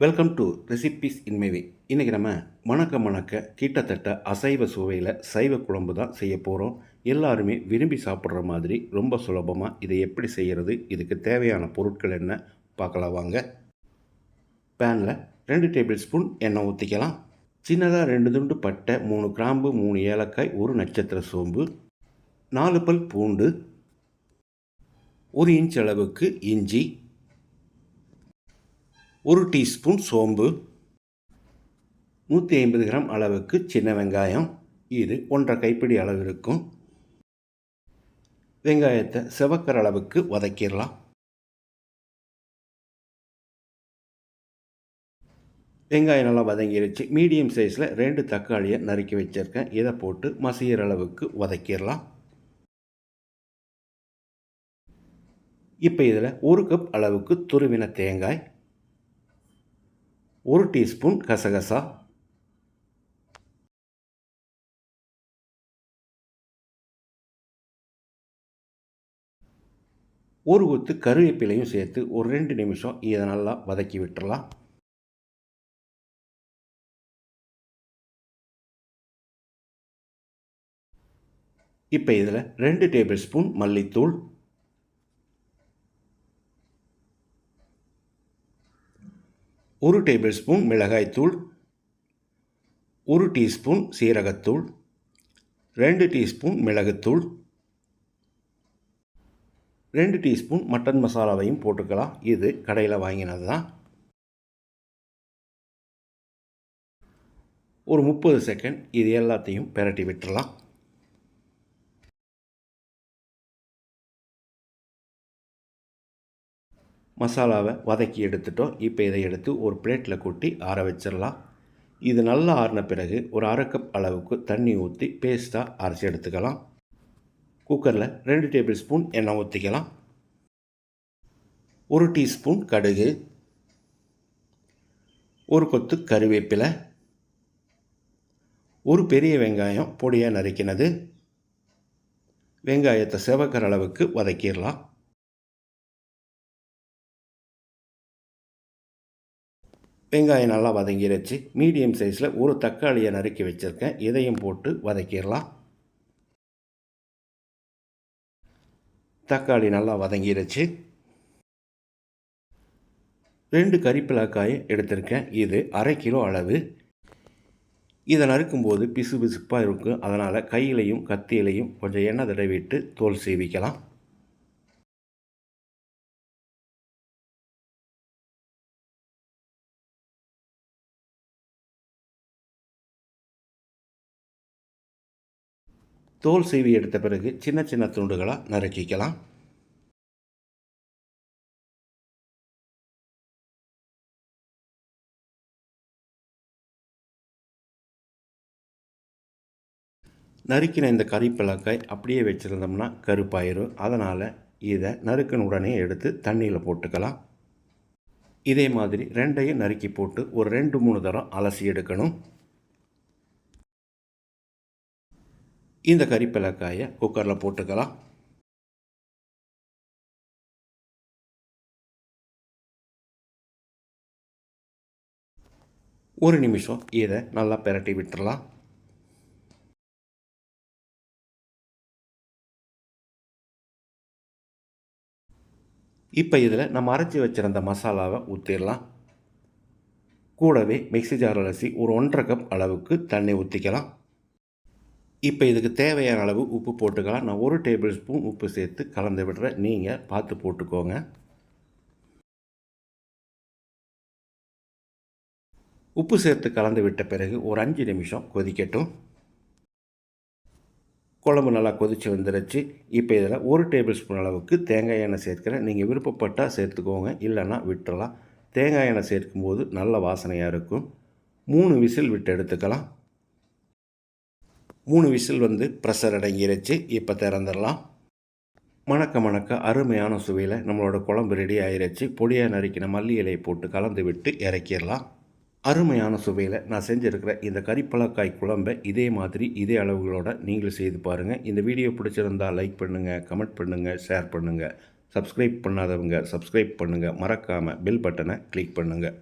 Welcome to recipes இன்மைவே இன்றைக்கி நம்ம மணக்க மணக்க கிட்டத்தட்ட அசைவ சுவையில் சைவ குழம்பு தான் செய்ய போகிறோம் எல்லாருமே விரும்பி சாப்பிட்ற மாதிரி ரொம்ப சுலபமாக இதை எப்படி செய்கிறது இதுக்கு தேவையான பொருட்கள் என்ன பார்க்கலாம் வாங்க. பேனில் ரெண்டு டேபிள் ஸ்பூன் எண்ணெய் ஊற்றிக்கலாம் சின்னதாக ரெண்டு துண்டு பட்டை மூணு கிராம்பு மூணு ஏலக்காய் ஒரு நட்சத்திர சோம்பு நாலு பல் பூண்டு ஒரு இன்ச் அளவுக்கு இஞ்சி ஒரு டீஸ்பூன் சோம்பு நூற்றி ஐம்பது கிராம் அளவுக்கு சின்ன வெங்காயம் இது ஒன்றரை கைப்பிடி அளவு இருக்கும். வெங்காயத்தை செவக்கிற அளவுக்கு வதக்கிடலாம். வெங்காயம் நல்லா வதங்கிருச்சு. மீடியம் சைஸில் ரெண்டு தக்காளியை நறுக்கி வச்சுருக்கேன். இதை போட்டு மசிகிற அளவுக்கு வதக்கிடலாம். இப்போ இதில் ஒரு கப் அளவுக்கு துருவின தேங்காய் ஒரு டீஸ்பூன் கசகசா. ஒரு கொத்து கருவேப்பிலையும் சேர்த்து ஒரு ரெண்டு நிமிஷம் இதை நல்லா வதக்கி விட்டுறலாம். இப்போ இதில் ரெண்டு டேபிள் ஸ்பூன் மல்லித்தூள் ஒரு டேபிள் ஸ்பூன் மிளகாய்த்தூள் ஒரு டீஸ்பூன் சீரகத்தூள் ரெண்டு டீஸ்பூன் மிளகுத்தூள் ரெண்டு டீஸ்பூன் மட்டன் மசாலாவையும் போட்டுக்கலாம். இது கடையில் வாங்கினது தான் ஒரு முப்பது செகண்ட் இது எல்லாத்தையும் பெரட்டி விட்டுறலாம். மசாலாவை வதக்கி எடுத்துட்டோம். இப்போ இதை எடுத்து ஒரு பிளேட்டில் கொட்டி ஆற வச்சிடலாம். இது நல்லா ஆறின பிறகு ஒரு அரை கப் அளவுக்கு தண்ணி ஊற்றி பேஸ்ட்டாக அரைச்சி எடுத்துக்கலாம். குக்கரில் ரெண்டு டேபிள் ஸ்பூன் எண்ணெய் ஊற்றிக்கலாம் ஒரு டீஸ்பூன் கடுகு. ஒரு கொத்து கருவேப்பிலை. ஒரு பெரிய வெங்காயம் பொடியாக நறுக்கினது. வெங்காயத்தை செவக்கிற அளவுக்கு வதக்கிடலாம். வெங்காயம் நல்லா வதங்கிடுச்சு மீடியம் சைஸில் ஒரு தக்காளியை நறுக்கி வச்சுருக்கேன். இதையும் போட்டு வதக்கிடலாம். தக்காளி நல்லா வதங்கிருச்சு. ரெண்டு கறிப்பிலாக்காயும் எடுத்திருக்கேன். இது அரை கிலோ அளவு. இதை நறுக்கும்போது பிசு பிசுப்பாக இருக்கும். அதனால் கையிலையும் கத்தியிலையும் கொஞ்சம் எண்ணெய் தடவிட்டு தோல் சீவிக்கலாம். தோல் சீவி எடுத்த பிறகு சின்ன சின்ன துண்டுகளாக நறுக்கிக்கலாம். நறுக்கின இந்த கறிப்பிளக்காய் அப்படியே வச்சுருந்தோம்னா கருப்பாயிரும் அதனால் இதை நறுக்கின உடனே எடுத்து தண்ணியில் போட்டுக்கலாம். இதே மாதிரி ரெண்டையும் நறுக்கி போட்டு ஒரு ரெண்டு மூணு தரம் அலசி எடுக்கணும். இந்த கறிப்பிலக்காயை குக்கரில் போட்டுக்கலாம். ஒரு நிமிஷம் இதை நல்லா பெரட்டி விட்டுடலாம் இப்போ இதில் நம்ம அரைச்சி வச்சுருந்த மசாலாவை ஊற்றிடலாம் கூடவே மிக்சி ஜார் அலசி ஒரு ஒன்றரை கப் அளவுக்கு தண்ணி ஊற்றிக்கலாம் இப்போ இதுக்கு தேவையான அளவு உப்பு போட்டுக்கலாம். நான் ஒரு டேபிள் ஸ்பூன் உப்பு சேர்த்து கலந்து விடுறேன். நீங்கள் பார்த்து போட்டுக்கோங்க. உப்பு சேர்த்து கலந்து விட்ட பிறகு ஒரு அஞ்சு நிமிஷம் கொதிக்கட்டும். குழம்பு நல்லா கொதித்து வந்துருச்சு. இப்போ இதில் ஒரு டேபிள் ஸ்பூன் அளவுக்கு தேங்காய் எண்ணெய் சேர்க்கிறேன். நீங்கள் விருப்பப்பட்டால் சேர்த்துக்கோங்க. இல்லைன்னா விட்டுறலாம். தேங்காய் எண்ணெய் சேர்க்கும்போது நல்ல வாசனையாக இருக்கும். மூணு விசில் விட்டு எடுத்துக்கலாம். மூணு விசில் வந்து ப்ரெஷர் அடங்கிருச்சு. இப்போ திறந்துடலாம். மணக்க மணக்க அருமையான சுவையில் நம்மளோட குழம்பு ரெடி ஆயிருச்சு. பொடியாக நறுக்கின மல்லி இலையை போட்டு கலந்து விட்டு இறக்கிடலாம். அருமையான சுவையில் நான் செஞ்சுருக்கிற இந்த கறிப்பழக்காய் குழம்பை இதே மாதிரி இதே அளவுகளோட நீங்களும் செய்து பாருங்கள் இந்த வீடியோ பிடிச்சிருந்தால் லைக் பண்ணுங்கள் கமெண்ட் பண்ணுங்கள் ஷேர் பண்ணுங்கள் சப்ஸ்கிரைப் பண்ணாதவங்க சப்ஸ்கிரைப் பண்ணுங்கள் மறக்காமல் பெல் பட்டனை கிளிக் பண்ணுங்கள்